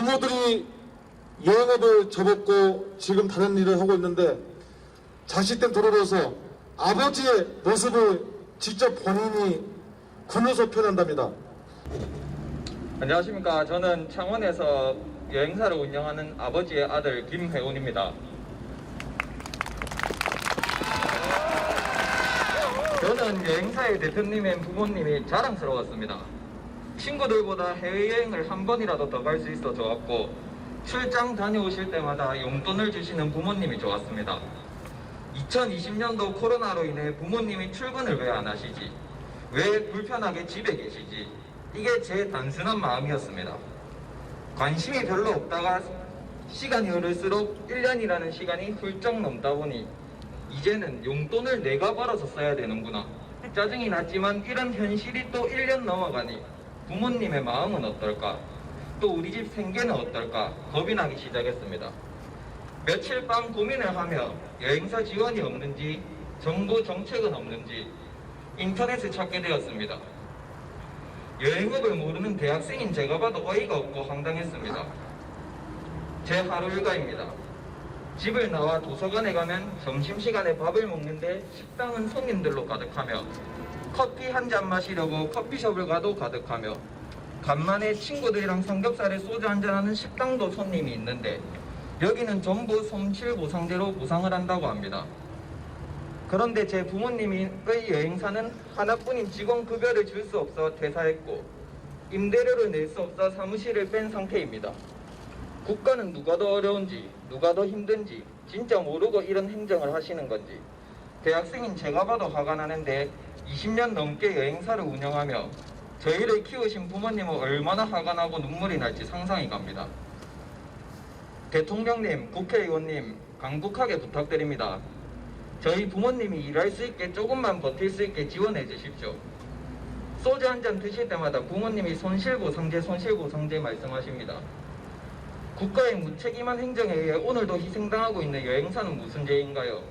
부모들이 여행업을 접었고 지금 다른 일을 하고 있는데 자식된 도로로서 아버지의 모습을 직접 본인이 군으로서 표현한답니다. 안녕하십니까. 저는 창원에서 여행사를 운영하는 아버지의 아들 김혜운입니다. 저는 여행사의 대표님인 부모님이 자랑스러웠습니다. 친구들보다 해외여행을 한 번이라도 더 갈 수 있어 좋았고 출장 다녀오실 때마다 용돈을 주시는 부모님이 좋았습니다. 2020년도 코로나로 인해 부모님이 출근을 왜 안 하시지? 왜 불편하게 집에 계시지? 이게 제 단순한 마음이었습니다. 관심이 별로 없다가 시간이 흐를수록 1년이라는 시간이 훌쩍 넘다 보니 이제는 용돈을 내가 벌어서 써야 되는구나. 짜증이 났지만 이런 현실이 또 1년 넘어가니 부모님의 마음은 어떨까? 또 우리 집 생계는 어떨까? 겁이 나기 시작했습니다. 며칠 밤 고민을 하며 여행사 지원이 없는지 정부 정책은 없는지 인터넷을 찾게 되었습니다. 여행업을 모르는 대학생인 제가 봐도 어이가 없고 황당했습니다. 제 하루 일과입니다. 집을 나와 도서관에 가면 점심시간에 밥을 먹는데 식당은 손님들로 가득하며 커피 한 잔 마시려고 커피숍을 가도 가득하며 간만에 친구들이랑 삼겹살에 소주 한잔하는 식당도 손님이 있는데 여기는 전부 손실 보상제로 보상을 한다고 합니다. 그런데 제 부모님의 여행사는 하나뿐인 직원 급여를 줄 수 없어 퇴사했고 임대료를 낼 수 없어 사무실을 뺀 상태입니다. 국가는 누가 더 어려운지 누가 더 힘든지 진짜 모르고 이런 행정을 하시는 건지 대학생인 제가 봐도 화가 나는데 20년 넘게 여행사를 운영하며 저희를 키우신 부모님은 얼마나 화가 나고 눈물이 날지 상상이 갑니다. 대통령님, 국회의원님 강국하게 부탁드립니다. 저희 부모님이 일할 수 있게 조금만 버틸 수 있게 지원해 주십시오. 소주 한 잔 드실 때마다 부모님이 손실보상제 손실보상제 말씀하십니다. 국가의 무책임한 행정에 의해 오늘도 희생당하고 있는 여행사는 무슨 죄인가요?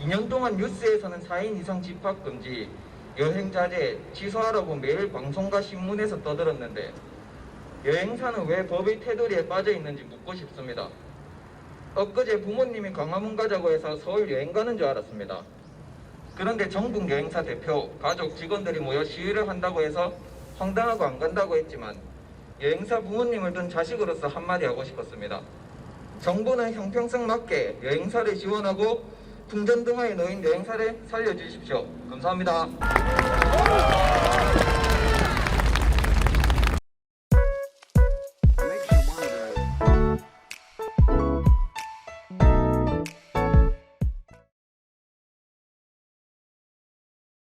2년 동안 뉴스에서는 4인 이상 집합금지, 여행자제 취소하라고 매일 방송과 신문에서 떠들었는데 여행사는 왜 법의 테두리에 빠져 있는지 묻고 싶습니다. 엊그제 부모님이 광화문 가자고 해서 서울 여행 가는 줄 알았습니다. 그런데 전국 여행사 대표, 가족, 직원들이 모여 시위를 한다고 해서 황당하고 안 간다고 했지만 여행사 부모님을 둔 자식으로서 한마디 하고 싶었습니다. 정부는 형평성 맞게 여행사를 지원하고 풍전등화에 놓인 여행사를 살려주십시오. 감사합니다.